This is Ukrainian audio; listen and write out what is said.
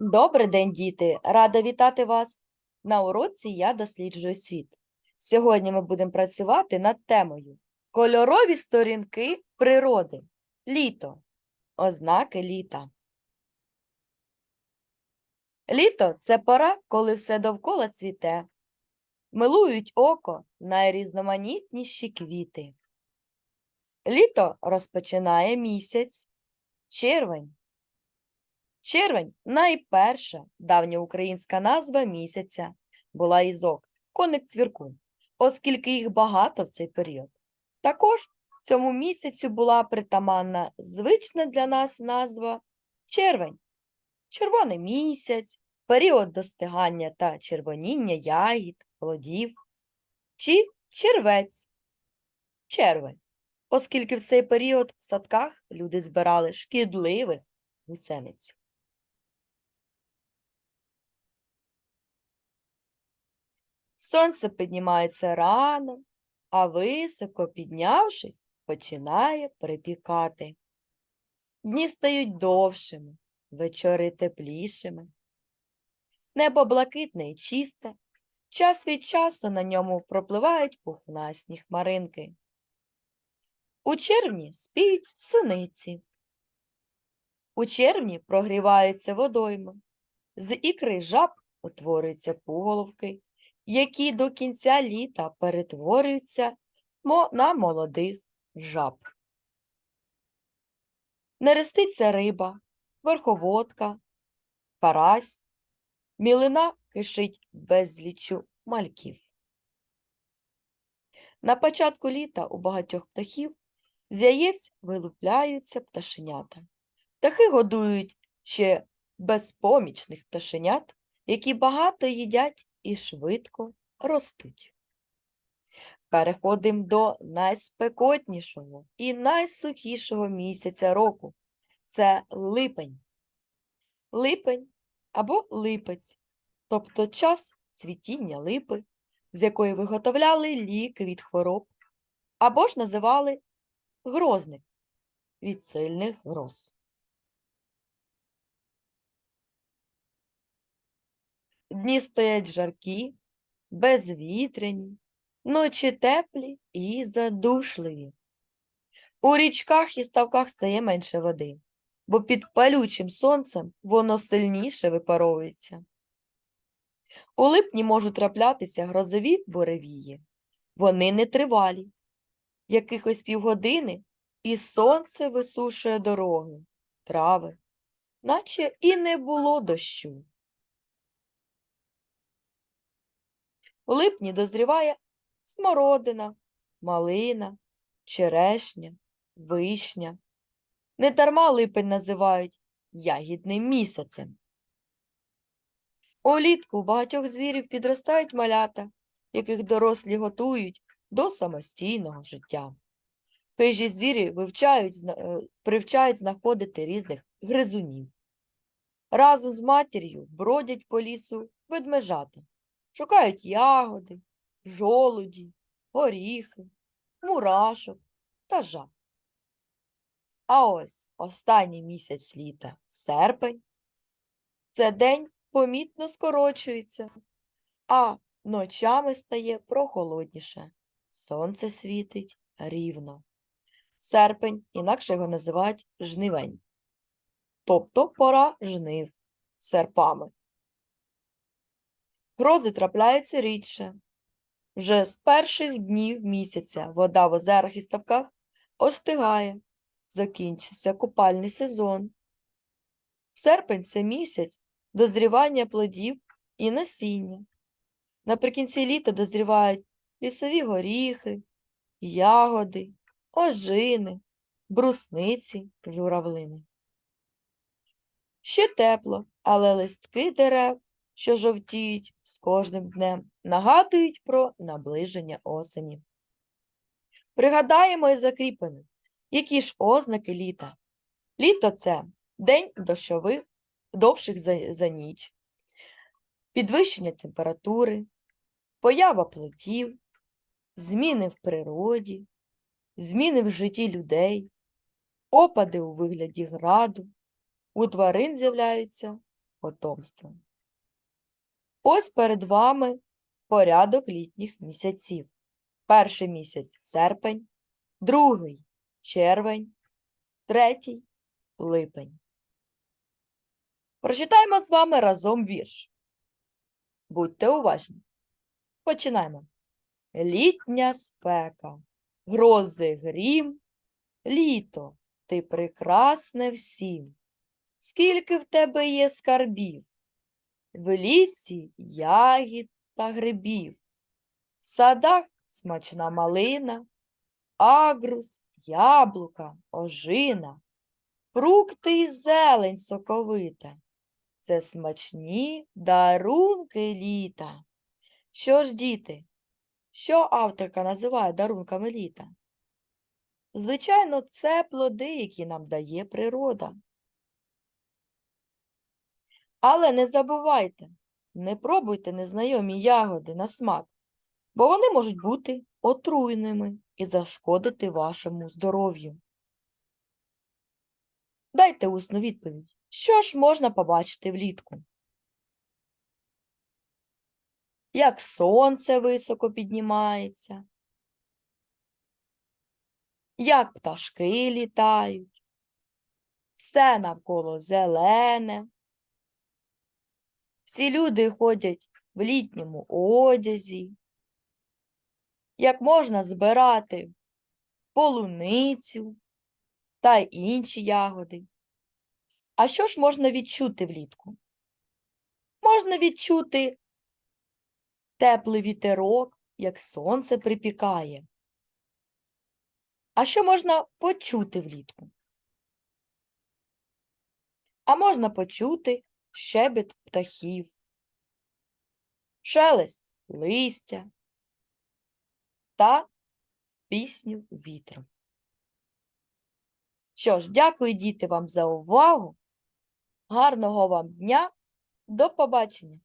Добрий день, діти! Рада вітати вас! На уроці я досліджую світ. Сьогодні ми будемо працювати над темою Кольорові сторінки природи. Літо. Ознаки літа. Літо це пора, коли все довкола цвіте. Милують око найрізноманітніші квіти. Літо розпочинає місяць, червень. Червень найперша давньоукраїнська назва місяця була ізок, коник цвірку, оскільки їх багато в цей період. Також цьому місяцю була притаманна звична для нас назва червень, червоний місяць, період достигання та червоніння ягід, плодів, чи червець, червень, оскільки в цей період в садках люди збирали шкідливих гусениць. Сонце піднімається рано, а високо піднявшись, починає припікати. Дні стають довшими, вечори теплішими. Небо блакитне і чисте, час від часу на ньому пропливають пухнасні хмаринки. У червні спіють суниці. У червні прогріваються водойми. З ікри жаб утворюються пуголовки, які до кінця літа перетворюються на молодих жаб. Нереститься риба, верховодка, карась, мілина кишить безлічу мальків. На початку літа у багатьох птахів з яєць вилупляються пташенята. Птахи годують ще безпомічних пташенят, які багато їдять і швидко ростуть. Переходимо до найспекотнішого і найсухішого місяця року. Це липень. Липень або липець, тобто час цвітіння липи, з якої виготовляли ліки від хвороб, або ж називали грозник від сильних гроз. Дні стоять жаркі, безвітряні, ночі теплі і задушливі. У річках і ставках стає менше води, бо під палючим сонцем воно сильніше випаровується. У липні можуть траплятися грозові буревії. Вони нетривалі. Якихось півгодини і сонце висушує дороги, трави, наче і не було дощу. У липні дозріває смородина, малина, черешня, вишня. Недарма липень називають ягідним місяцем. Улітку у багатьох звірів підростають малята, яких дорослі готують до самостійного життя. Хижі звірі вивчають, е, привчають знаходити різних гризунів. Разом з матір'ю бродять по лісу ведмежата. Шукають ягоди, жолуді, горіхи, мурашок та жаб. А ось останній місяць літа серпень. Це день помітно скорочується, а ночами стає прохолодніше. Сонце світить рівно. Серпень, інакше його називають жнивень. Тобто пора жнив серпами. Грози трапляються рідше. Вже з перших днів місяця вода в озерах і ставках остигає, закінчиться купальний сезон. Серпень це місяць дозрівання плодів і насіння. Наприкінці літа дозрівають лісові горіхи, ягоди, ожини, брусниці, журавлини. Ще тепло, але листки дерев що жовтіють з кожним днем, нагадують про наближення осені. Пригадаємо і закріпимо, які ж ознаки літа. Літо це день дощових, довших за, за ніч, підвищення температури, поява плодів, зміни в природі, зміни в житті людей, опади у вигляді граду, у тварин з'являються потомством. Ось перед вами порядок літніх місяців. Перший місяць серпень, другий червень, третій липень. Прочитаємо з вами разом вірш. Будьте уважні. Починаємо. Літня спека, грози грім, літо, ти прекрасне всім. Скільки в тебе є скарбів? В лісі ягід та грибів, в садах смачна малина, агрус, яблука, ожина, фрукти і зелень соковита. Це смачні дарунки літа. Що ж, діти, що авторка називає дарунками літа? Звичайно, це плоди, які нам дає природа. Але не забувайте, не пробуйте незнайомі ягоди на смак, бо вони можуть бути отруйними і зашкодити вашому здоров'ю. Дайте усну відповідь. Що ж можна побачити влітку? Як сонце високо піднімається, як пташки літають, все навколо зелене. Всі люди ходять в літньому одязі, як можна збирати полуницю та інші ягоди. А що ж можна відчути влітку? Можна відчути теплий вітерок, як сонце припікає. А що можна почути влітку? А можна почути щебет птахів, шелест листя та пісню вітру. Що ж, дякую, діти, вам за увагу. Гарного вам дня. До побачення!